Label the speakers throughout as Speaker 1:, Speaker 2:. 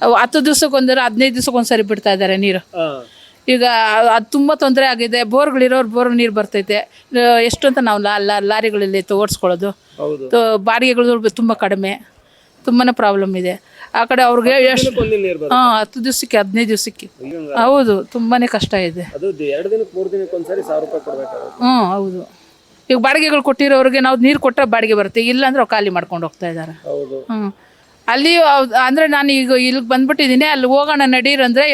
Speaker 1: ಹತ್ತು ದಿವ್ಸಕ್ಕೊಂದಿರೋ ಒಂದರ ಹದಿನೈದು ದಿವ್ಸಕ್ಕೆ ಒಂದ್ಸರಿ ಬಿಡ್ತಾ ಇದ್ದಾರೆ ನೀರು. ಈಗ ಅದು ತುಂಬ ತೊಂದರೆ ಆಗಿದೆ. ಬೋರ್ಗಳಿರೋರು ಬೋರ್ ನೀರು ಬರ್ತೈತೆ. ಎಷ್ಟು ಅಂತ ನಾವು ಲಾರಿಗಳಲ್ಲಿ ತೋರಿಸ್ಕೊಳ್ಳೋದು. ಓಡಿಸ್ಕೊಳ್ಳೋದು ಬಾಡಿಗೆಗಳು ತುಂಬ ಕಡಿಮೆ. ತುಂಬಾ ಪ್ರಾಬ್ಲಮ್ ಇದೆ. ಆ ಕಡೆ ಅವ್ರಿಗೆ ಎಷ್ಟು ಹಾಂ ಹತ್ತು ದಿವ್ಸಕ್ಕೆ ಹದಿನೈದು ದಿವ್ಸಕ್ಕೆ. ಹೌದು ತುಂಬಾ ಕಷ್ಟ ಇದೆ. ಹ್ಞೂ ಹೌದು. ಈಗ ಬಾಡಿಗೆಗಳು ಕೊಟ್ಟಿರೋರಿಗೆ ನಾವು ನೀರು ಕೊಟ್ಟರೆ ಬಾಡಿಗೆ ಬರುತ್ತೆ. ಇಲ್ಲಾಂದ್ರೆ ಅವ್ರು ಖಾಲಿ ಮಾಡ್ಕೊಂಡು ಹೋಗ್ತಾ ಇದ್ದಾರೆ ಹ್ಞೂ ಅಲ್ಲಿ ಅಂದರೆ ನಾನು ಈಗ ಇಲ್ಲಿಗೆ ಬಂದ್ಬಿಟ್ಟಿದ್ದೀನಿ ಅಲ್ಲಿ ಹೋಗೋಣ ನಡೀರ್ ಅಂದರೆ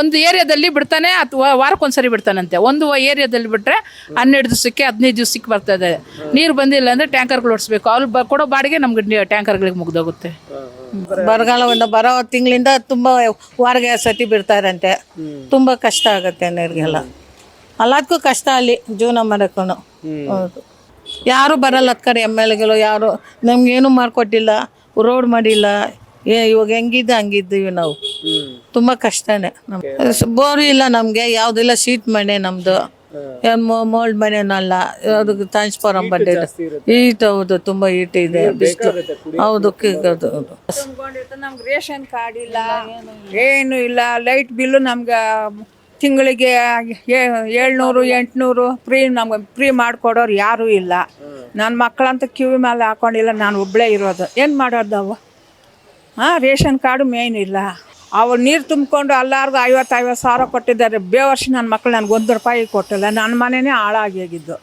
Speaker 1: ಒಂದು ಏರಿಯಾದಲ್ಲಿ ಬಿಡ್ತಾನೆ ಅಥವಾ ವಾರಕ್ಕೊಂದ್ಸರಿ ಬಿಡ್ತಾನಂತೆ. ಒಂದು ಏರಿಯಾದಲ್ಲಿ ಬಿಟ್ಟರೆ ಹನ್ನೆರಡು ದಿವಸಕ್ಕೆ ಹದಿನೈದು ದಿವಸಕ್ಕೆ ಬರ್ತದೆ ನೀರು ಬಂದಿಲ್ಲ ಅಂದರೆ ಟ್ಯಾಂಕರ್ಗಳು ಓಡಿಸ್ಬೇಕು. ಅವ್ರು ಬ ಕೊಡೋ ಬಾಡಿಗೆ ನಮ್ಗೆ ಟ್ಯಾಂಕರ್ಗಳಿಗೆ ಮುಗ್ದೋಗುತ್ತೆ.
Speaker 2: ಒಂದು ಬರೋ ತಿಂಗಳಿಂದ ತುಂಬ ವಾರಗೆ ಸತಿ ಬಿಡ್ತಾರಂತೆ ತುಂಬ ಕಷ್ಟ ಆಗುತ್ತೆ ನೀರಿಗೆಲ್ಲ. ಎಲ್ಲದಕ್ಕೂ ಕಷ್ಟ ಅಲ್ಲಿ ಜೀವನ ಮಾಡೋಕ್ಕೂ ಹೌದು. ಯಾರು ಬರಲ್ಲ ಅದ್ಕಡೆ ಎಂ ಎಲ್ ಎಗಳು ಯಾರು ನಮ್ಗೇನು ಮಾಡಿಕೊಟ್ಟಿಲ್ಲ. ರೋಡ್ ಮಾಡಿಲ್ಲ. ಏ ಇವಾಗ ಹೆಂಗಿದ್ದು ಹಂಗಿದ್ದೀವಿ ನಾವು. ತುಂಬ ಕಷ್ಟನೇ ನಮ್ಗೆ. ಬೋರು ಇಲ್ಲ ನಮಗೆ ಯಾವುದಿಲ್ಲ ಶೀಟ್ ಮನೆ ನಮ್ಮದು ಮೋಲ್ಡ್ ಮನೆನಲ್ಲ ಅದಕ್ಕೆ ಟ್ರಾನ್ಸ್ಫಾರಮ್ ಬಂದಿದೆ. ಈಟ್ ಹೌದು ತುಂಬ ಈಟ್ ಇದೆ. ಬಿಸಿಲು. ಹೌದು
Speaker 3: ನಮ್ಗೆ ರೇಷನ್ ಕಾರ್ಡ್ ಇಲ್ಲ. ಏನು ಇಲ್ಲ ಲೈಟ್ ಬಿಲ್ಲು ನಮ್ಗೆ ತಿಂಗಳಿಗೆ ಏಳ್ನೂರು, ಎಂಟುನೂರು ಫ್ರೀ ನಮ್ಗೆ ಫ್ರೀ ಮಾಡಿಕೊಡೋರು ಯಾರೂ ಇಲ್ಲ. ನನ್ನ ಮಕ್ಕಳಂತೂ ಕಿವಿ ಮೇಲೆ ಹಾಕೊಂಡಿಲ್ಲ, ನಾನು ಒಬ್ಬಳೇ ಇರೋದು. ಏನು ಮಾಡೋದು ಅವು? ಹಾಂ, ರೇಷನ್ ಕಾರ್ಡು ಮೇಯ್ನ್ ಇಲ್ಲ. ಅವ್ರು ನೀರು ತುಂಬಿಕೊಂಡು ಎಲ್ಲರಿಗೂ ಐವತ್ತು ಐವತ್ತು ಸಾವಿರ ಕೊಟ್ಟಿದ್ದಾರೆ. ಬೇವರ್ಷ ನನ್ನ ಮಕ್ಕಳು ನನಗೆ ಒಂದು ರೂಪಾಯಿ ಕೊಟ್ಟಿಲ್ಲ. ನನ್ನ ಮನೆಯೇ ಹಾಳಾಗಿ ಹೋಗಿದ್ದು.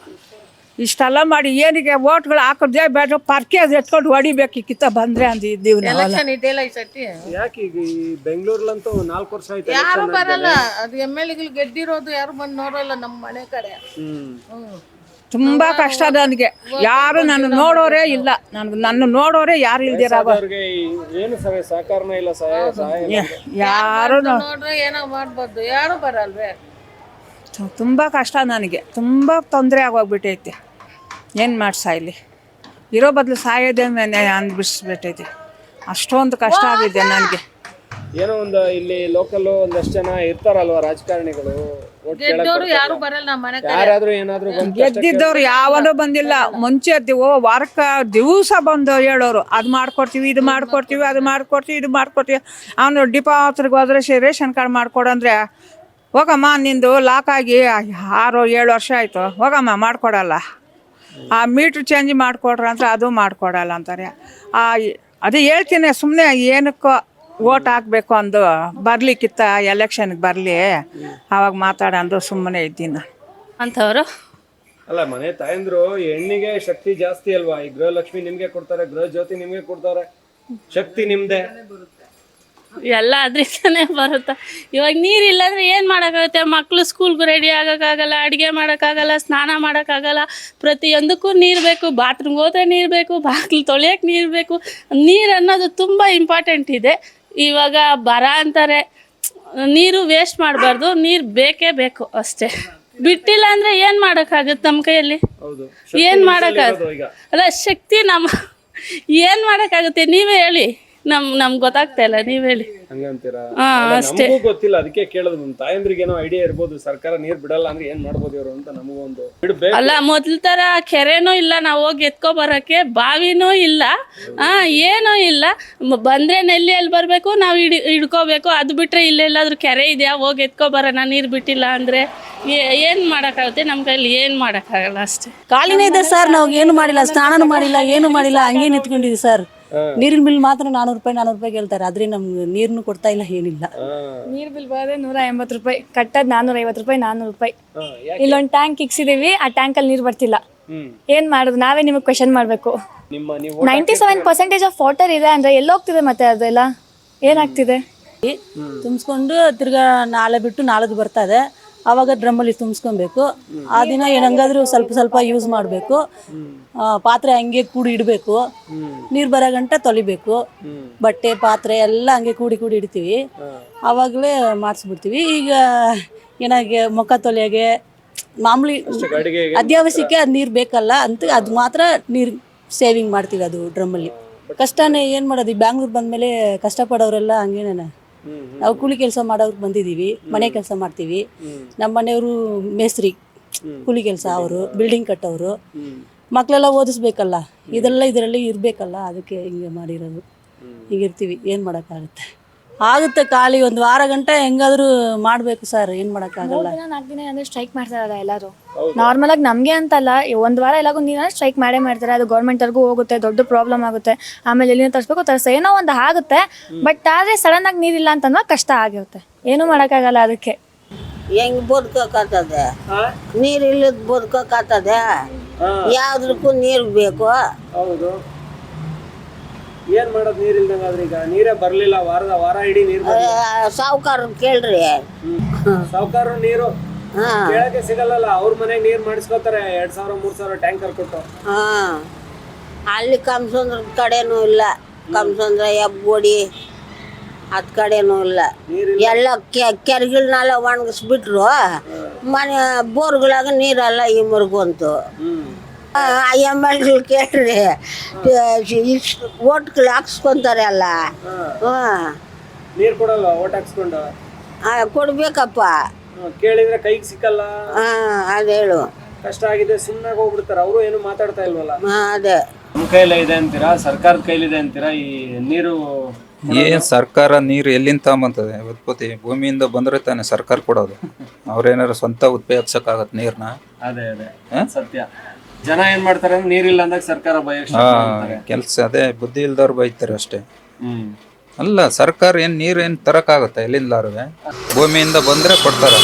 Speaker 3: ಇಷ್ಟೆಲ್ಲ ಮಾಡಿ ಏನಿಗೆ ಓಟ್ಗಳು ಹಾಕೋದೇ ಬೇಡ ಪರ್ಕೆ ಅದು ಎತ್ಕೊಂಡು ಹೊಡಿಬೇಕು ಕಿತ್ತ ಬಂದ್ರೆ ಅಂದಿದ್ದೀವಿ ನಾವೆಲ್ಲ.
Speaker 2: ಇದೆಯಲ್ಲ ಈ ಸತಿ
Speaker 4: ಯಾಕೆ ಈಗ ಈ ಬೆಂಗಳೂರಲ್ಲಂತೂ ನಾಲ್ಕು ವರ್ಷ ಆಯ್ತು
Speaker 2: ಯಾರು ಬರಲ್ಲ ಅದು ಎಂ ಎಲ್ ಎಗಳು ಗೆದ್ದಿರೋದು ಯಾರು ಬಂದು ನೋಡಲ್ಲ ನಮ್ಮ ಮನೆ ಕಡೆ.
Speaker 3: ತುಂಬಾ ಕಷ್ಟ ನನಗೆ. ಯಾರು ನನ್ನ ನೋಡೋರೇ ಇಲ್ಲ. ನನ್ಗೆ ನನ್ನ ನೋಡೋರೇ ಯಾರು ಇಲ್ದಿರ
Speaker 4: ಅವ್ರಿಗೆ ಏನು ಸಹಾಯ ಸಹಕಾರನೇ ಇಲ್ಲ ಸಹಾಯ.
Speaker 3: ಯಾರು
Speaker 2: ನೋಡ್ರೆ ಏನೋ ಮಾಡ್ಬೋದು. ಯಾರು ಬರಲ್ವೇ?
Speaker 3: ತುಂಬಾ ಕಷ್ಟ ನನಗೆ. ತುಂಬಾ ತೊಂದರೆ ಆಗೋಗ್ಬಿಟ್ಟೈತೆ. ಏನು ಮಾಡಿ ಇಲ್ಲಿ? ಇರೋ ಬದಲು ಸಾಯೋದೇ ಮೇಲೆ ಅಂದ್ಬಿಡಿಸ್ಬಿಟ್ಟೈತೆ ಅಷ್ಟೊಂದು ಕಷ್ಟ ಆಗಿದೆ ನನಗೆ.
Speaker 4: ಏನೋ ಒಂದು ಇಲ್ಲಿ ಲೋಕಲ್ ಒಂದಷ್ಟು ಜನ ಇರ್ತಾರಲ್ವಾ ರಾಜಕಾರಣಿಗಳು? ಕೇಳಕ್
Speaker 2: ಯಾರು ಬರಲ್ಲ ನಮ್ಮ ಮನೆ ಕಡೆ.
Speaker 4: ಯಾರಾದ್ರೂ ಏನಾದ್ರೂ ಬಂದು
Speaker 3: ಗೆದ್ದಿದ್ದವ್ರು ಯಾವನೂ ಬಂದಿಲ್ಲ. ಮುಂಚೆ ಓ ವಾರಕ್ಕೆ ದಿವಸ ಬಂದು ಹೇಳೋರು ಅದು ಮಾಡ್ಕೊಡ್ತೀವಿ ಇದು ಮಾಡ್ಕೊಡ್ತೀವಿ ಅದು ಮಾಡ್ಕೊಡ್ತೀವಿ ಇದು ಮಾಡ್ಕೊಡ್ತೀವಿ. ಅವನು ಡಿಪಾತ್ರಿಗೆ ಹೋದ್ರೆ ಶೇ- ರೇಷನ್ ಕಾರ್ಡ್ ಮಾಡ್ಕೊಡಂದ್ರೆ ಹೋಗಮ್ಮ ನಿಂದು ಲಾಕ್ ಆಗಿ ಆರು ಏಳು ವರ್ಷ ಆಯಿತು. ಹೋಗಮ್ಮ ಮಾಡ್ಕೊಡಲ್ಲ. ಆ ಮೀಟ್ರ್ ಚೇಂಜ್ ಮಾಡಿಕೊಡ್ರ ಅಂದ್ರೆ ಅದು ಮಾಡಿಕೊಡಲ್ಲ ಅಂತಾರೆ. ಆ ಅದೇ ಹೇಳ್ತೀನಿ ಸುಮ್ಮನೆ ಏನಕ್ಕೋ ಓಟ್ ಹಾಕಬೇಕು ಅಂದು ಬರ್ಲಿಕ್ಕಿತ್ತ ಎಲೆಕ್ಷನ್ಗೆ ಬರಲಿ. ಆವಾಗ ಮಾತಾಡಂದು ಸುಮ್ಮನೆ ಇದ್ದೀನಿ. ನಾನು
Speaker 5: ಅಂಥವ್ರು?
Speaker 4: ಅಲ್ಲ ಮನೆ ತಾಯಂದ್ರು ಹೆಣ್ಣಿಗೆ ಶಕ್ತಿ ಜಾಸ್ತಿ ಅಲ್ವಾ? ಈ ಗೃಹಲಕ್ಷ್ಮಿ ನಿಮ್ಗೆ ಕೊಡ್ತಾರೆ ಗೃಹ ಜ್ಯೋತಿ ನಿಮ್ಗೆ ಕೊಡ್ತಾರೆ. ಶಕ್ತಿ ನಿಮ್ದೆ.
Speaker 5: ಎಲ್ಲ ಅದರಿಂದನೇ ಬರುತ್ತೆ. ಇವಾಗ ನೀರಿಲ್ಲ ಅಂದ್ರೆ ಏನು ಮಾಡೋಕ್ಕಾಗುತ್ತೆ? ಮಕ್ಕಳು ಸ್ಕೂಲ್ಗೂ ರೆಡಿ ಆಗೋಕ್ಕಾಗಲ್ಲ ಅಡುಗೆ ಮಾಡೋಕ್ಕಾಗಲ್ಲ ಸ್ನಾನ ಮಾಡೋಕ್ಕಾಗಲ್ಲ. ಪ್ರತಿಯೊಂದಕ್ಕೂ ನೀರು ಬೇಕು ಬಾತ್ರೂಮ್ಗೆ ಹೋದ್ರೆ ನೀರು ಬೇಕು ಬಾಗಿಲು ತೊಳೆಯೋಕೆ ನೀರು ಬೇಕು. ನೀರು ಅನ್ನೋದು ತುಂಬ ಇಂಪಾರ್ಟೆಂಟ್ ಇದೆ. ಇವಾಗ ಬರ ಅಂತಾರೆ. ನೀರು ವೇಸ್ಟ್ ಮಾಡಬಾರ್ದು ನೀರು ಬೇಕೇ ಬೇಕು ಅಷ್ಟೇ. ಬಿಟ್ಟಿಲ್ಲ ಅಂದ್ರೆ ಏನು ಮಾಡೋಕ್ಕಾಗುತ್ತೆ ನಮ್ಮ ಕೈಯಲ್ಲಿ? ಏನು ಮಾಡೋಕ್ಕಾಗ
Speaker 4: ಈಗ.
Speaker 5: ಅಲ್ಲ ಶಕ್ತಿ ನಮ್ಮ ಏನು ಮಾಡೋಕ್ಕಾಗುತ್ತೆ? ನೀವೇ ಹೇಳಿ. ನಮ್ ನಮ್ ಗೊತ್ತಾಗ್ತಾ ಇಲ್ಲ ನೀವ್ ಹೇಳಿ.
Speaker 4: ಹಂಗಂತೀರಾ
Speaker 5: ಹಾ, ಅಷ್ಟೇ.
Speaker 4: ನಮಗೂ ಗೊತ್ತಿಲ್ಲ ಅದಕ್ಕೆ ಕೇಳೋದು. ನಮ್ ತಾಯಂದ್ರಿಗೆ ಏನೋ ಐಡಿಯಾ ಇರ್ಬೋದು ಸರ್ಕಾರ ನೀರ್ ಬಿಡಲ್ಲ ಅಂದ್ರೆ ಏನ್ ಮಾಡ್ಬೋದು ಇವರು ಅಂತ ನಮಗೂ ಒಂದು ಬಿಡ್ಬೇಕು.
Speaker 5: ಅಲ್ಲ ಮೊದ್ಲ ತರ ಕೆರೆನೂ ಇಲ್ಲ ನಾವು ಹೋಗಿ ಎತ್ಕೊ ಬರಕ್ಕೆ ಬಾವಿನೂ ಇಲ್ಲ ಆ ಏನೂ ಇಲ್ಲ. ಮ- ಬಂದ್ರೆ ನೆಲ್ಲಿಯಲ್ಲಿ ಬರ್ಬೇಕು ನಾವು ಹಿಡಿ ಹಿಡ್ಕೋಬೇಕು. ಅದು ಬಿಟ್ರೆ ಇಲ್ಲೆಲ್ಲಾದ್ರೂ ಕೆರೆ ಇದೆಯಾ ಹೋಗಿ ಎತ್ಕೊ ಬರೋಣ ನೀರ್ ಬಿಟ್ಟಿಲ್ಲ ಅಂದ್ರೆ ಏನ್ ಮಾಡಕ್ಕಾಗುತ್ತೆ? ನಮ್ ಕೈಲಿ ಏನ್ ಮಾಡಕ್ಕಾಗಲ್ಲ ಅಷ್ಟೇ.
Speaker 6: ಖಾಲಿನೇ ಇದೆ ಸರ್ ನಾವು ಏನು ಮಾಡಿಲ್ಲ ಸ್ನಾನನೂ ಮಾಡಿಲ್ಲ ಏನು ಮಾಡಿಲ್ಲ ಹಂಗೆ ನಿಂತ್ಕೊಂಡಿದ್ದೀವಿ ಸರ್? ನೀರಿನ ಬಿಲ್ ಮಾತ್ರ ನಾನೂರು ರೂಪಾಯಿ ನಾನೂರು ರೂಪಾಯಿ ಕೇಳ್ತಾರೆ ಆದ್ರೆ ನಮ್ಗೆ ನೀರ್ನು ಕೊಡ್ತಾ ಇಲ್ಲ ಏನಿಲ್ಲ.
Speaker 7: ನೀರ್ ಬಿಲ್ ಬರೋದೇ ನೂರ ಎಂಬತ್ತು ರೂಪಾಯಿ ಕಟ್ಟದ್ ನಾನೂರ ಐವತ್ತು ರೂಪಾಯಿ ನಾನೂರು ರೂಪಾಯಿ. ಇಲ್ಲೊಂದು ಟ್ಯಾಂಕ್ ಇಕ್ಸಿದೀವಿ ಆ ಟ್ಯಾಂಕ್ ಅಲ್ಲಿ ನೀರ್ ಬರ್ತಿಲ್ಲ. ಏನ್ ಮಾಡುದು? ನಾವೇ ನಿಮಗೆ ಕ್ವೆಶನ್ ಮಾಡ್ಬೇಕು.
Speaker 4: ನಿಮ್ಮ ನೀವು
Speaker 7: ninety seven percentage of water ಇದೆ ಅಂದ್ರೆ ಎಲ್ಲೋಗ್ತಿದೆ ಮತ್ತೆ ಅದೆಲ್ಲ? ಏನಾಗ್ತಿದೆ?
Speaker 6: ತುಂಬಿಸ್ಕೊಂಡು ತಿರ್ಗಾ ನಾಳೆ ಬಿಟ್ಟು ನಾಳೆದು ಬರ್ತದೆ ಆವಾಗ ಡ್ರಮ್ಮಲ್ಲಿ ತುಂಬಿಸ್ಕೊಬೇಕು. ಆ ದಿನ ಏನಂಗಾದ್ರೂ ಸ್ವಲ್ಪ ಸ್ವಲ್ಪ ಯೂಸ್ ಮಾಡಬೇಕು. ಪಾತ್ರೆ ಹಂಗೆ ಕೂಡಿ ಇಡಬೇಕು. ನೀರು ಬರೋ ಗಂಟ ತೊಳಿಬೇಕು ಬಟ್ಟೆ ಪಾತ್ರೆ ಎಲ್ಲ ಹಂಗೆ ಕೂಡಿ ಕೂಡಿ ಇಡ್ತೀವಿ. ಆವಾಗಲೇ ಮಾಡಿಸ್ಬಿಡ್ತೀವಿ. ಈಗ ಏನಾಗೆ ಮುಖ ತೊಳೆಯೋಗೆ ಮಾಮೂಲಿ
Speaker 4: ಅದ್ಯಾವಶ್ಯಕ್ಕೆ
Speaker 6: ಅತ್ಯವಶ್ಯಕ್ಕೆ ಅದು ನೀರು ಬೇಕಲ್ಲ ಅಂತ ಅದು ಮಾತ್ರ ನೀರು ಸೇವಿಂಗ್ ಮಾಡ್ತೀವಿ ಅದು ಡ್ರಮ್ಮಲ್ಲಿ ಕಷ್ಟನೇ ಏನು ಮಾಡೋದು? ಈ ಬ್ಯಾಂಗ್ಳೂರ್ ಬಂದಮೇಲೆ ಕಷ್ಟಪಡೋರೆಲ್ಲ ಹಂಗೇನೆ ನಾವು ಕೂಲಿ ಕೆಲಸ ಮಾಡೋರು ಬಂದಿದ್ದೀವಿ ಮನೆ ಕೆಲಸ ಮಾಡ್ತೀವಿ. ನಮ್ಮ ಮನೆಯವರು ಮೇಸ್ತ್ರಿ, ಕೂಲಿ ಕೆಲಸ ಅವರು ಬಿಲ್ಡಿಂಗ್ ಕಟ್ಟೋರು ಮಕ್ಕಳೆಲ್ಲ ಓದಿಸ್ಬೇಕಲ್ಲ, ಇದೆಲ್ಲ ಇದರಲ್ಲಿ ಇರಬೇಕಲ್ಲ, ಅದಕ್ಕೆ ಹಿಂಗೆ ಮಾಡಿರೋದು. ಹೀಗಿರ್ತೀವಿ, ಏನು ಮಾಡೋಕ್ಕಾಗುತ್ತೆ? ಆಗುತ್ತೆ ಖಾಲಿ ಒಂದು ವಾರ ಗಂಟೆ ಹೆಂಗಾದ್ರೂ ಮಾಡಬೇಕು ಸರ್ ಏನು ಮಾಡೋಕ್ಕಾಗಲ್ಲ.
Speaker 7: ದಿನ ನಾಲ್ಕು ದಿನ ಅಂದ್ರೆ ಸ್ಟ್ರೈಕ್ ಮಾಡ್ತಾರಲ್ಲ ಎಲ್ಲರೂ? ನಾರ್ಮಲ್ ಆಗಿ ನಮಗೆ ಅಂತಲ್ಲ ಒಂದ್ ವಾರ ಎಲ್ಲಾಗೂ ನೀರ ಸ್ಟ್ರೈಕ್ ಮಾಡೇ ಮಾಡ್ತಾರೆ ಅದು ಗೌರ್ಮೆಂಟ್ ಅವ್ರಿಗೂ ಹೋಗುತ್ತೆ ದೊಡ್ಡ ಪ್ರಾಬ್ಲಮ್ ಆಗುತ್ತೆ. ಆಮೇಲೆ ಎಲ್ಲಿನ ತರಿಸ್ಬೇಕು ತರಿಸ ಏನೋ ಒಂದು ಆಗುತ್ತೆ ಬಟ್ ಆದ್ರೆ ಸಡನ್ ಆಗಿ ನೀರಿಲ್ಲ ಅಂತಂದ್ರೆ ಕಷ್ಟ ಆಗಿರುತ್ತೆ. ಏನೂ ಮಾಡೋಕ್ಕಾಗಲ್ಲ ಅದಕ್ಕೆ.
Speaker 8: ಹೆಂಗ್ ಬದುಕಕ್ಕಾಗ್ತದೆ? ನೀರ್ ಇಲ್ಲದ ಬದುಕಕ್ಕಾಗ್ತದೆ? ಯಾವ್ದಕ್ಕೂ ನೀರು ಬೇಕು.
Speaker 4: ಹೌದು. ಏನ್ ಮಾಡೋದು ನೀರ್ ಇಲ್ದಂಗಾದ್ರೆ ಈಗ? ನೀರೇ ಬರ್ಲಿಲ್ಲ ವಾರದ ವಾರ ಇಡೀ ನೀರ್
Speaker 8: ಸಾವುಕಾರ ಕೇಳ್ರಿ.
Speaker 4: ಸಾವುಕಾರ ನೀರು
Speaker 8: ಹಾ.
Speaker 4: ಕೇಳಕ್ಕೆ ಸಿಗಲ್ಲ ಅವ್ರ ಮನೆಗೆ ನೀರ್ ಮಾಡಿಸ್ಕೋತಾರೆ ಎರಡ್ ಸಾವಿರ ಮೂರ್ ಸಾವಿರ ಟ್ಯಾಂಕರ್ ಕೊಟ್ಟು.
Speaker 8: ಹಾ. ಅಲ್ಲಿ ಕಮ್ಸಂದ್ರ ಕಡೆನೂ ಇಲ್ಲ. ಕಮ್ಸಂದ್ರ ಎಬ್ಬೋಡಿ ಅದ್ ಕಡೆನೂ ಇಲ್ಲ. ಎಲ್ಲ ಕೆರೆಗಳನ್ನೆಲ್ಲ ಒಣಗಿಸ್ಬಿಟ್ರು. ಮನೆ ಬೋರ್ಗಳಾಗ ಈ ಇಮರ್ಗೊಂತು ಎಂ ಎಲ್ ಕೇಳ್ರಿ. ಓಟ್ಗಳು ಹಾಕ್ಸ್ಕೊಂತಾರೆ ಅಲ್ಲ. ನೀರು
Speaker 4: ನೀರ್ ಕೊಡಲ್ಲ ಓಟ್ ಹಾಕ್ಸ್ಕೊಂಡು?
Speaker 8: ಕೊಡ್ಬೇಕಪ್ಪ.
Speaker 4: ಕೇಳಿದ್ರೆ ಕೈಗೆ ಸಿಕ್ಕಲ್ಲ?
Speaker 8: ಹಾಂ ಅದು ಹೇಳು.
Speaker 4: ಕಷ್ಟ ಆಗಿದೆ ಸುಮ್ಮನೆ ಹೋಗ್ಬಿಡ್ತಾರೆ. ಅವರು ಏನು ಮಾತಾಡ್ತಾ ಇಲ್ವಲ್ಲ?
Speaker 8: ಹಾಂ ಅದೇ.
Speaker 4: ನಮ್ಮ ಕೈಲೇ ಇದೆ ಅಂತೀರಾ? ಸರ್ಕಾರದ ಕೈಲಿದೆ ಅಂತೀರಾ? ಈ ನೀರು
Speaker 9: ಏನ್ ಸರ್ಕಾರ ನೀರು ಎಲ್ಲಿಂದ ತಗೊಂಬಂತದೆ? ಉತ್ಪತ್ತಿ ಭೂಮಿಯಿಂದ ಬಂದ್ರೆ ತಾನೆ ಸರ್ಕಾರ ಕೊಡೋದು. ಅವ್ರೇನಾರ ಸ್ವಂತ ಉತ್ಪಯೋಗಿಸಕ್ಕಾಗತ್ತೆ ನೀರ್ನ?
Speaker 4: ಅದೇ ಅದೇ. ಸತ್ಯ. ಜನ ಏನ್ ಮಾಡ್ತಾರೆ ಅಂದ್ರೆ ನೀರಿಲ್ಲ ಅಂದಾಗ ಸರ್ಕಾರ
Speaker 9: ಹಾ ಕೆಲ್ಸ ಅದೇ ಬುದ್ಧಿ ಇಲ್ದವ್ರು ಬೈತಾರೆ ಅಷ್ಟೇ.
Speaker 4: ಹ್ಮ್.
Speaker 9: ಅಲ್ಲ ಸರ್ಕಾರ ಏನ್ ನೀರ್ ಏನ್ ತರಕಾಗತ್ತೆ ಎಲ್ಲಿಂದಾರುವೆ? ಭೂಮಿಯಿಂದ ಬಂದ್ರೆ ಕೊಡ್ತಾರ.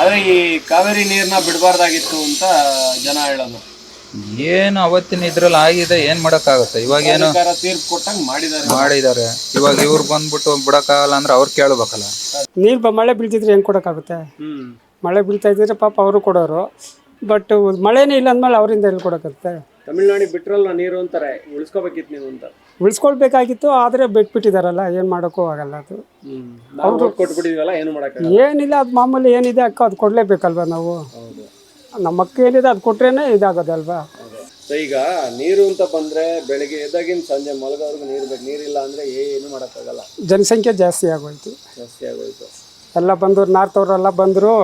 Speaker 4: ಆದ್ರೆ ಈ ಕಾವೇರಿ ನೀರ್ನ ಬಿಡಬಾರ್ದಾಗಿತ್ತು ಅಂತ ಜನ ಹೇಳೋದು.
Speaker 9: ಏನು ಅವತ್ತಿನ ಇದ್ರಲ್ಲಿ ಆಗಿದೆ ಏನ್ ಆಗುತ್ತೆ ಇವಾಗ ಏನು
Speaker 4: ಸರ್ಕಾರ ತೀರ್ಪು ಕೊಟ್ಟಂಗ್ ಮಾಡಿದ್ದಾರೆ.
Speaker 9: ಮಾಡಿದ್ದಾರೆ. ಇವಾಗ ಇವ್ರು ಬಂದ್ಬಿಟ್ಟು ಬಿಡಕ್ಕಾಗಲ್ಲ ಅಂದ್ರೆ ಅವ್ರು ಕೇಳ್ಬೇಕಲ್ಲ.
Speaker 10: ನೀರ್ ಬ ಮಳೆ ಬೀಳ್ತಿದ್ರೆ ಹೆಂಗೆ ಕೊಡಕ್
Speaker 4: ಹ್ಮ್.
Speaker 10: ಮಳೆ ಬೀಳ್ತಾ ಇದ್ರೆ ಪಾಪ ಅವರು ಕೊಡೋರು. ಬಟ್ ಮಳೆನೇ ಇಲ್ಲ ಅಂದ್ಮೇಲೆ ಅವರಿಂದ ಎಲ್ಲಿ ತಮಿಳ್ನಾಡಿ
Speaker 4: ತಮಿಳ್ನಾಡಿಗೆ ಬಿಟ್ರಲ್ಲ ನೀರು ಅಂತಾರೆ ಉಳಿಸ್ಕೋಬೇಕಿತ್ತು ನೀವು ಅಂತ.
Speaker 10: ಉಳಿಸ್ಕೊಳ್ಬೇಕಾಗಿತ್ತು ಆದರೆ ಬಿಟ್ಬಿಟ್ಟಿದಾರಲ್ಲ ಏನು ಮಾಡೋಕ್ಕೂ ಆಗಲ್ಲ ಅದು.
Speaker 4: ನಾವು vote ಏನು ಮಾಡೋಕ್ಕೆ
Speaker 10: ಏನಿಲ್ಲ ಅದು ಮಾಮೂಲಿ ಏನಿದೆ ಅಕ್ಕ ಅದು ಕೊಡಲೇಬೇಕಲ್ವ ನಾವು? ನಮ್ಮ ಅಕ್ಕ ಏನಿದೆ ಅದು ಕೊಟ್ರೇನೆ ಇದಾಗೋದಲ್ವಾ?
Speaker 4: ಈಗ ನೀರು ಅಂತ ಬಂದ್ರೆ ಬೆಳಿಗ್ಗೆ ಎದ್ದಾಗಿನ ಸಂಜೆ ಮಲಗೋರ್ಗು ನೀರು ಬೇಕು. ನೀರಿಲ್ಲ ಅಂದ್ರೆ ಏನು ಮಾಡೋಕ್ಕಾಗಲ್ಲ.
Speaker 10: ಜನಸಂಖ್ಯೆ ಜಾಸ್ತಿ ಆಗೋಯ್ತು.
Speaker 4: ಜಾಸ್ತಿ ಆಗೋಯ್ತು.
Speaker 10: ಎಲ್ಲ ಬಂದವ್ರು ನಾರ್ತ್ ಅವರೆಲ್ಲ ಬಂದರು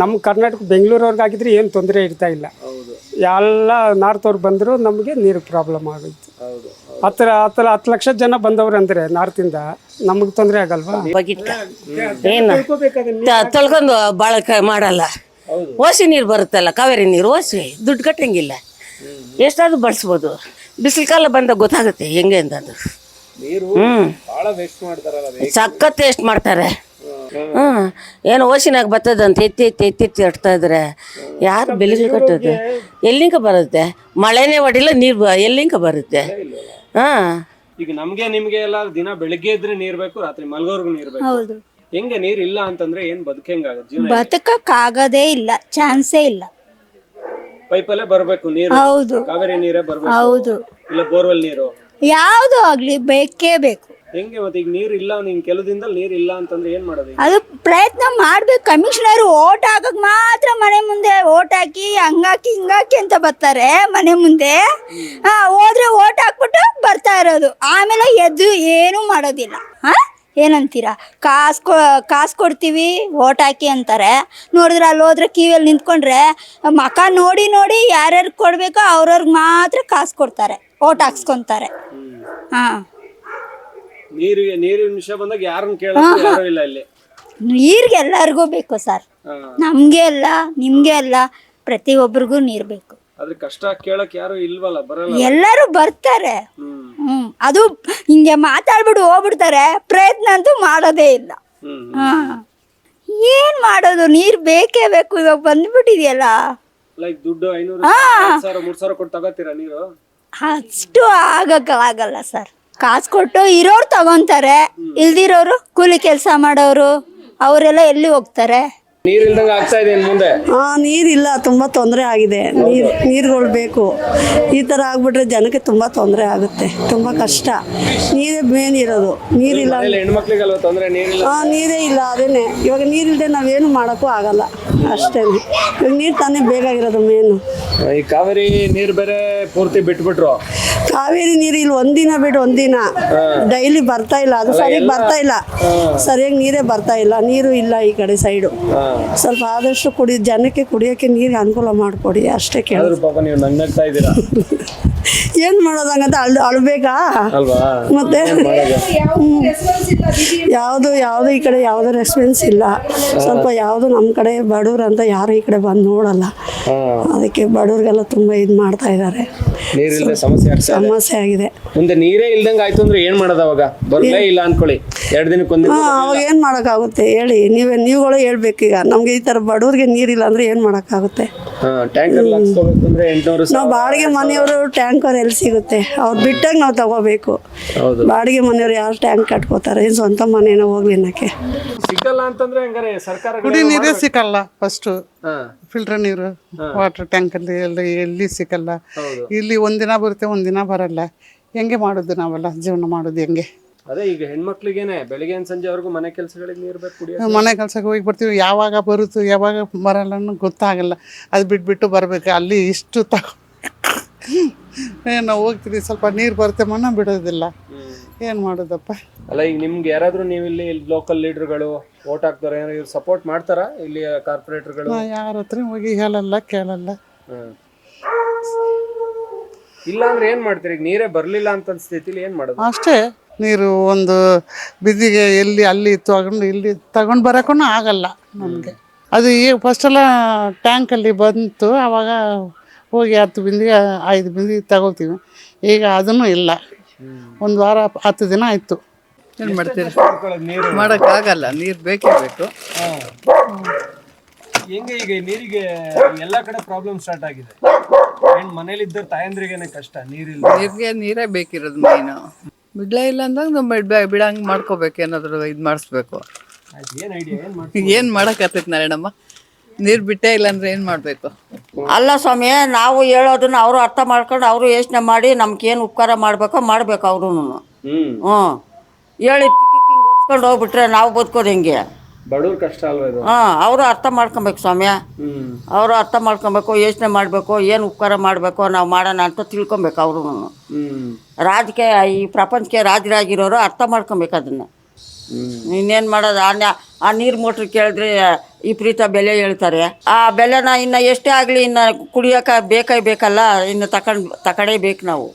Speaker 10: ನಮ್ಮ ಕರ್ನಾಟಕ ಬೆಂಗಳೂರವ್ರಿಗಾಗಿದ್ರೆ ಏನು ತೊಂದರೆ ಇರ್ತಾ ಇಲ್ಲ.
Speaker 4: ಹೌದು.
Speaker 10: ಎಲ್ಲ ನಾರ್ತ್ ಅವ್ರು ಬಂದರು ನಮಗೆ ನೀರು ಪ್ರಾಬ್ಲಮ್ ಆಗೋಯ್ತು.
Speaker 4: ಹೌದು
Speaker 10: ಹತ್ರ ಹತ್ರ ಹತ್ತು ಲಕ್ಷ ಜನ ಬಂದವ್ರು ಅಂದರೆ ನಾರ್ತಿಂದ ನಮಗೆ ತೊಂದರೆ ಆಗಲ್ವಾ?
Speaker 8: ಏನು? ತೊಳ್ಕೊಂಡು ಭಾಳ ಮಾಡಲ್ಲ. ಓಸಿ ನೀರು ಬರುತ್ತಲ್ಲ ಕಾವೇರಿ ನೀರು ಓಸಿ. ದುಡ್ಡು ಕಟ್ಟಂಗಿಲ್ಲ. ಎಷ್ಟಾದ್ರೂ ಬಳಸ್ಬೋದು. ಬಿಸಿಲು ಕಾಲ ಬಂದಾಗ ಗೊತ್ತಾಗುತ್ತೆ ಹೆಂಗೆ ಅಂತ ಅದು
Speaker 4: ನೀರು
Speaker 8: ಹ್ಮ್.
Speaker 4: ಬಹಳ ವೇಸ್ಟ್ ಮಾಡ್ತಾರಲ್ಲ ಅದು.
Speaker 8: ಸಖತ್ ಎಷ್ಟು ಮಾಡ್ತಾರೆ. ಹ್ಮ್. ಏನು ಓಸಿನಾಗ ಬರ್ತದಂತ ಎತ್ತಿ ಎತ್ತಿ ಎತ್ತಿ ಎತ್ತಿ ಎಡ್ತಾ ಇದ್ರೆ. ಯಾರು ಬೆಲೆಗಳು ಕಟ್ಟೋದು ಎಲ್ಲಿಂಕ ಬರುತ್ತೆ? ಮಳೆನೇ ಹೊಡಿಲ್ಲ ನೀರು ಎಲ್ಲಿಂಕ ಬರುತ್ತೆ? ಹಾ.
Speaker 4: ಈಗ ನಮ್ಗೆ ನಿಮ್ಗೆ ಎಲ್ಲ ದಿನ ಬೆಳಿಗ್ಗೆ ಇದ್ರೆ ನೀರ್ ಬೇಕು ರಾತ್ರಿ ಮಲ್ಗೋರ್ಗು ನೀರ್ ಬೇಕು.
Speaker 7: ಹೌದು.
Speaker 4: ಹೆಂಗೆ ನೀರ್ ಇಲ್ಲ ಅಂತಂದ್ರೆ ಏನ್ ಬದುಕಂಗಾಗತ್ತೆ ಜೀವನ?
Speaker 7: ಆಗದೇ ಇಲ್ಲ ಚಾನ್ಸೇ ಇಲ್ಲ.
Speaker 4: ಪೈಪಲ್ಲೇ ಬರ್ಬೇಕು ನೀರು.
Speaker 7: ಹೌದು.
Speaker 4: ಕಾವೇರಿ ನೀರೇ ಬರ್ಬೇಕು.
Speaker 7: ಹೌದು.
Speaker 4: ಇಲ್ಲ ಬೋರ್ವೆಲ್ ನೀರು.
Speaker 7: ಯಾವುದು ಆಗಲಿ ಬೇಕೇ ಬೇಕು.
Speaker 4: ಹೆಂಗೆ ಮತ್ತೆ ಈಗ ನೀರ್ ಇಲ್ಲ ನಿನ್ ಕೆಲವು ದಿನದಲ್ಲಿ ನೀರ್ ಇಲ್ಲ ಅಂತಂದ್ರೆ ಏನ್ ಮಾಡೋದು ಈಗ?
Speaker 7: ಅದು ಪ್ರಯತ್ನ ಮಾಡ್ಬೇಕು. ಕಮಿಷನರ್ ಓಟ್ ಹಾಕಕ್ ಮಾತ್ರ ಮನೆ ಮುಂದೆ ಓಟ್ ಹಾಕಿ ಹಂಗಾಕಿ ಹಿಂಗಾಕಿ ಅಂತ ಬರ್ತಾರೆ ಮನೆ ಮುಂದೆ. ಹಾ ಹೋದ್ರೆ ಓಟ್ ಹಾಕ್ಬಿಟ್ಟು ಬರ್ತಾ ಇರೋದು. ಆಮೇಲೆ ಎದ್ದು ಏನೂ ಮಾಡೋದಿಲ್ಲ. ಹಾ ಏನಂತೀರಾ? ಕಾಸು ಕೊ ಕಾಸು ಕೊಡ್ತೀವಿ ಓಟ್ ಹಾಕಿ ಅಂತಾರೆ. ನೋಡಿದ್ರೆ ಅಲ್ಲಿ ಹೋದ್ರೆ ಕ್ಯೂಯಲ್ಲಿ ನಿಂತ್ಕೊಂಡ್ರೆ ಮಕ ನೋಡಿ ನೋಡಿ ಯಾರ್ಯಾರಿಗೆ ಕೊಡಬೇಕೋ ಅವ್ರವ್ರಿಗೆ ಮಾತ್ರ ಕಾಸು ಕೊಡ್ತಾರೆ. ಓಟ್ ಹಾಕ್ಸ್ಕೊತಾರೆ. ಹಾಂ.
Speaker 4: ನೀರಿಗೆ ನೀರಿನ ವಿಷಯ ಬಂದಾಗ ಯಾರನ್ನ ಕೇಳೋದು ಯಾರು ಇಲ್ಲ ಇಲ್ಲಿ.
Speaker 7: ನೀರಿಗೆ ಎಲ್ಲರಿಗೂ ಬೇಕು ಸರ್.
Speaker 4: ಹಾ.
Speaker 7: ನಮಗೆ ಅಲ್ಲ ನಿಮ್ಗೆ ಅಲ್ಲ ಪ್ರತಿಯೊಬ್ಬರಿಗೂ ನೀರ್ ಬೇಕು.
Speaker 4: ಅದ್ರ ಕಷ್ಟ ಕೇಳಕ್ ಯಾರು ಇಲ್ವಲ್ಲ ಬರಲ್ಲ.
Speaker 7: ಎಲ್ಲರೂ ಬರ್ತಾರೆ.
Speaker 4: ಹ್ಮ್.
Speaker 7: ಹ್ಮ್. ಅದು ಹಿಂಗೆ ಮಾತಾಡ್ಬಿಟ್ಟು ಹೋಗ್ಬಿಡ್ತಾರೆ ಪ್ರಯತ್ನ ಅಂತೂ ಮಾಡೋದೇ ಇಲ್ಲ.
Speaker 4: ಹ್ಮ್
Speaker 7: ಹಾ. ಏನ್ ಮಾಡೋದು ನೀರ್ ಬೇಕೇ ಬೇಕು ಇವಾಗ ಬಂದ್ಬಿಟ್ಟಿದೆಯಲ್ಲ.
Speaker 4: ಲೈಕ್ ದುಡ್ಡು ಐನೂರು ಎರಡ್ ಸಾವಿರ ಮೂರ್ ಸಾವಿರ ಕೊಟ್ಟು ತಗೋತೀರಾ ನೀರು?
Speaker 7: ಅಷ್ಟು ಆಗಕ್ಕಾಗಲ್ಲ ಸರ್. ಕಾಸು ಕೊಟ್ಟು ಇರೋರು ತಗೊಂತಾರೆ. ಇಲ್ದಿರೋರು ಕೂಲಿ ಕೆಲಸ ಮಾಡೋರು ಅವರೆಲ್ಲ ಎಲ್ಲಿ ಹೋಗ್ತಾರೆ?
Speaker 4: ನೀರ್ ಇಲ್ದಂಗ ಆಗ್ತಾ ಇದೆ ಇನ್ ಮುಂದೆ?
Speaker 11: ಹಾಂ ನೀರಿಲ್ಲ ತುಂಬಾ ತೊಂದರೆ ಆಗಿದೆ. ನೀರು ನೀರುಗಳು ಬೇಕು. ಈ ತರ ಆಗ್ಬಿಟ್ರೆ ಜನಕ್ಕೆ ತುಂಬಾ ತೊಂದರೆ ಆಗುತ್ತೆ. ತುಂಬಾ ಕಷ್ಟ. ನೀರೇ ಮೇನ್ ಇರೋದು. ನೀರಿಲ್ಲ
Speaker 4: ಮನೇಲಿ ಹೆಣ್ಮಕ್ಳಿಗಲ್ವ ತೊಂದ್ರೆ ನೀರಿಲ್ಲ
Speaker 11: ಹಾಂ ನೀರೇ ಇಲ್ಲ ಅದೇನೆ. ಇವಾಗ ನೀರಿಲ್ಲದೆ ನಾವೇನು ಮಾಡೋಕ್ಕೂ ಆಗಲ್ಲ. ಅಷ್ಟೇ. ಇವಾಗ ನೀರು ತಾನೇ ಬೇಕಾಗಿರೋದು ಮೇನು
Speaker 4: ಈ ಕಾವೇರಿ ನೀರ್ ಬೇರೆ ಪೂರ್ತಿ ಬಿಟ್ಬಿಟ್ರು.
Speaker 11: ಕಾವೇರಿ ನೀರು ಇಲ್ಲಿ ಒಂದಿನ ಬಿಟ್ಟು ಒಂದಿನ ಡೈಲಿ ಬರ್ತಾ ಇಲ್ಲ. ಅದು ಸರಿಯಾಗಿ ಬರ್ತಾ ಇಲ್ಲ. ಸರಿಯಾಗಿ ನೀರೇ ಬರ್ತಾ ಇಲ್ಲ. ನೀರು ಇಲ್ಲ ಈ ಕಡೆ ಸೈಡು ಸ್ವಲ್ಪ ಆದಷ್ಟು ಕುಡಿ ಜನಕ್ಕೆ ಕುಡಿಯೋಕ್ಕೆ ನೀರಿಗೆ ಅನುಕೂಲ ಮಾಡಿಕೊಡಿ ಅಷ್ಟೇ
Speaker 4: ಕೇಳಿದ್ರು ಪಾಪ ನೀವು ನಗ್ನಗ್ತಾ ಇದ್ದೀರಾ?
Speaker 11: ಏನು ಮಾಡೋದಂಗಂತ ಅಳ್ ಅಳ್ಬೇಕಾ?
Speaker 4: ಅಲ್ವಾ?
Speaker 11: ಮತ್ತೆ? ಯಾವುದು ಯಾವುದು ಈ ಕಡೆ ಯಾವುದೇ ರೆಸ್ಪಾನ್ಸ್ ಇಲ್ಲ. ಸ್ವಲ್ಪ ಯಾವುದು ನಮ್ಮ ಕಡೆ ಬಡವ್ರು ಅಂತ ಯಾರು ಈ ಕಡೆ ಬಂದು ನೋಡಲ್ಲ. ಅದಕ್ಕೆ ಬಡವ್ರಿಗೆಲ್ಲ ತುಂಬ ಇದು ಮಾಡ್ತಾ ಇದ್ದಾರೆ
Speaker 4: ನೀರಿಲ್ಲದೆ ಸಮಸ್ಯೆ ಆಗ್ತಾ
Speaker 11: ಸಮಸ್ಯೆ ಆಗಿದೆ.
Speaker 4: ಮುಂದೆ ನೀರೇ ಇಲ್ದಂಗ ಆಯ್ತು ಅಂದ್ರೆ ಏನ್ ಮಾಡೋದು ಅವಾಗ? ಬರ್ಲೇ ಇಲ್ಲ ಅನ್ಕೊಳ್ಳಿ. ಎರಡ್ ದಿನಕ್ಕೆ ಒಂದಿನ
Speaker 11: ಹಾಂ ಅವಾಗ ಏನು ಮಾಡೋಕ್ಕಾಗುತ್ತೆ? ಹೇಳಿ ನೀವೇ ನೀವುಗಳು ಈಗ. ನಮಗೆ ಈ ಥರ ಬಡವ್ರಿಗೆ ನೀರಿಲ್ಲ ಅಂದರೆ ಏನು ಮಾಡೋಕ್ಕಾಗುತ್ತೆ?
Speaker 4: ಟ್ಯಾಂಕರ್ ಅಂದ್ರೆ ಎಂಟ್ನೂರು
Speaker 11: ನಾವು ಬಾಡಿಗೆ ಮನೆಯವರು ಟ್ಯಾಂಕರ್ ಎಲ್ಲಿ ಸಿಗುತ್ತೆ? ಅವ್ರು ಬಿಟ್ಟಾಗ ನಾವು ತಗೋಬೇಕು.
Speaker 4: ಹೌದು.
Speaker 11: ಬಾಡಿಗೆ ಮನೆಯವ್ರು ಯಾರು ಟ್ಯಾಂಕ್ ಕಟ್ಕೋತಾರೆ? ಏನ್ ಸ್ವಂತ ಮನೇನ ಹೋಗ್ಲಿ ಅನ್ನಕ್ಕೆ
Speaker 4: ಸಿಕ್ಕಲ್ಲ ಅಂತಂದ್ರೆ ಹಂಗಾರೆ ಸರ್ಕಾರ
Speaker 12: ಕುಡಿ ನೀರೇ ಸಿಕ್ಕಲ್ಲ ಫಸ್ಟು
Speaker 4: ಹಾ.
Speaker 12: ಫಿಲ್ಟರ್ ನೀರು ವಾಟರ್ ಟ್ಯಾಂಕಲ್ಲಿ ಎಲ್ಲ ಎಲ್ಲಿ ಸಿಕ್ಕಲ್ಲ ಇಲ್ಲಿ ಒಂದಿನ ಬರುತ್ತೆ ಒಂದಿನ ಬರಲ್ಲ. ಹೆಂಗೆ ಮಾಡೋದು ನಾವೆಲ್ಲ? ಜೀವನ ಮಾಡೋದು ಹೆಂಗೆ?
Speaker 4: ಅದೇ ಈಗ ಹೆಣ್ಮಕ್ಳಿಗೇನೆ ಬೆಳಿಗ್ಗೆ ಸಂಜೆವರೆಗೂ ಮನೆ ಕೆಲಸಗಳಿಗೆ ನೀರು ಬೇಕು ಕುಡಿಯೋ
Speaker 12: ಮನೆ ಕೆಲ್ಸಕ್ಕೆ ಹೋಗಿ ಬರ್ತೀವಿ. ಯಾವಾಗ ಬರುತ್ತೆ ಯಾವಾಗ ಬರಲ್ಲ ಅನ್ನೋದು ಗೊತ್ತಾಗಲ್ಲ. ಅದು ಬಿಟ್ಬಿಟ್ಟು ಬರಬೇಕು. ಅಲ್ಲಿ ಇಷ್ಟು ತಗೋ ನಾವು ಹೋಗ್ತೀವಿ. ಸ್ವಲ್ಪ ನೀರು ಬರುತ್ತೆ ಮನ ಬಿಡೋದಿಲ್ಲ. ಏನು ಮಾಡೋದಪ್ಪ?
Speaker 4: ಅಲ್ಲ ಈಗ ನಿಮ್ಗೆ ಯಾರಾದ್ರೂ ನೀವು ಇಲ್ಲಿ ಲೋಕಲ್ ಲೀಡರ್ಗಳು ಓಟ್ ಹಾಕ್ತಾರೆ ಇವ್ರು ಸಪೋರ್ಟ್ ಮಾಡ್ತಾರಾ? ಇಲ್ಲಿ ಕಾರ್ಪೊರೇಟರ್ಗಳು
Speaker 12: ನಾ ಯಾರ ಹತ್ರ ಹೋಗಿ ಹೇಳಲ್ಲ ಕೇಳಲ್ಲ.
Speaker 4: ಇಲ್ಲ ಅಂದ್ರೆ ಏನ್ ಮಾಡ್ತೀರಿ? ಈಗ ನೀರೇ ಬರ್ಲಿಲ್ಲ ಅಂತ ಸ್ಥಿತಿಲಿ ಏನ್ ಮಾಡೋದು?
Speaker 12: ಅಷ್ಟೇ. ನೀರು ಒಂದು ಬಿದ್ದಿಗೆ ಎಲ್ಲಿ ಅಲ್ಲಿ ತಗೊಂಡು ಇಲ್ಲಿ ತಗೊಂಡು ಬರೋಕ್ಕೂ ಆಗಲ್ಲ ನಮಗೆ. ಅದು ಈಗ ಫಸ್ಟೆಲ್ಲ ಟ್ಯಾಂಕಲ್ಲಿ ಬಂತು ಆವಾಗ ಹೋಗಿ ಹತ್ತು ಬಿಂದಿಗೆ ಐದು ಬಿಂದಿಗೆ ತಗೋತೀವಿ ಈಗ ಅದನ್ನು ಇಲ್ಲ. ಒಂದು ವಾರ ಹತ್ತು ದಿನ ಆಯಿತು.
Speaker 13: ಏನು ಮಾಡ್ತೀರಿ? ಮಾಡೋಕ್ಕಾಗಲ್ಲ. ನೀರು ಬೇಕೇ ಬೇಕು.
Speaker 4: ಹೆಂಗೆ ಈಗ ನೀರಿಗೆ ಎಲ್ಲ ಕಡೆ ಪ್ರಾಬ್ಲಮ್ ಸ್ಟಾರ್ಟ್ ಆಗಿದೆ? ಮನೇಲಿದ್ದ ಮನೇಲಿ ಇದ್ದ ತಾಯಂದ್ರಿಗೇನೆ ಕಷ್ಟ ನೀರಿಲ್ಲ
Speaker 13: ನೀರಿಗೆ ನೀರೇ ಬೇಕಿರೋದು ಮೈನು ಬಿಡ್ಲೇ ಇಲ್ಲ ಅಂದಾಗ ನಮ್ಮ ಬಿಡ್ ಬಿಡಂಗೆ ಮಾಡ್ಕೋಬೇಕು ಏನಾದರೂ ಇದು ಮಾಡಿಸ್ಬೇಕು.
Speaker 4: ಏನ್ ಐಡಿಯಾ ಏನ್ ಮಾಡ್ತೀವಿ
Speaker 13: ಏನು ಮಾಡೋಕ್ಕಾಗ್ತೈತೆ ನಾರಾಯಣಮ್ಮ? ನೀರು ಬಿಟ್ಟೇ ಇಲ್ಲ ಅಂದ್ರೆ ಏನು ಮಾಡಬೇಕು?
Speaker 14: ಅಲ್ಲ ಸ್ವಾಮಿ ನಾವು ಹೇಳೋದನ್ನ ಅವರು ಅರ್ಥ ಮಾಡ್ಕೊಂಡು ಅವರು ಯೋಚನೆ ಮಾಡಿ ನಮ್ಗೇನು ಏನು ಉಪಕಾರ ಮಾಡಬೇಕೋ ಮಾಡ್ಬೇಕು ಅವ್ರೂ
Speaker 4: ಹ್ಮ್.
Speaker 14: ಹ್ಞೂ ಹೇಳಿ ತಿಕ್ಕಿ ಓಡಿಸ್ಕೊಂಡು ಹೋಗ್ಬಿಟ್ರೆ ನಾವು ಬದುಕೋದು ಹೆಂಗೆ?
Speaker 4: ಬಡವ್ರ ಕಷ್ಟ ಅಲ್ವಾ ಇದು?
Speaker 14: ಹಾಂ ಅವರು ಅರ್ಥ ಮಾಡ್ಕೊಬೇಕು ಸ್ವಾಮಿ.
Speaker 4: ಹ್ಮ್.
Speaker 14: ಅವರು ಅರ್ಥ ಮಾಡ್ಕೊಬೇಕು ಯೋಚನೆ ಮಾಡಬೇಕು ಏನು ಉಪಕಾರ ಮಾಡಬೇಕು ನಾವು ಮಾಡೋಣ ಅಂತ ತಿಳ್ಕೊಬೇಕು ಅವರು.
Speaker 4: ಹ್ಮ್.
Speaker 14: ರಾಜಕೀಯ ಈ ಪ್ರಪಂಚಕ್ಕೆ ರಾಜರಾಗಿರೋರು ಅರ್ಥ ಮಾಡ್ಕೊಬೇಕು ಅದನ್ನು. ಇನ್ನೇನು ಮಾಡೋದು? ಆ ನ್ಯಾ- ಆ ನೀರು ಮೋಟ್ರ್ ಕೇಳಿದ್ರೆ ವಿಪರೀತ ಬೆಲೆ ಹೇಳ್ತಾರೆ. ಆ ಬೆಲೆನ ಇನ್ನು ಎಷ್ಟೇ ಆಗಲಿ ಇನ್ನು ಕುಡಿಯೋಕೆ ಬೇಕೇ ಬೇಕಲ್ಲ ಇನ್ನು ತಕೊಂಡು ಬೇಕು ನಾವು.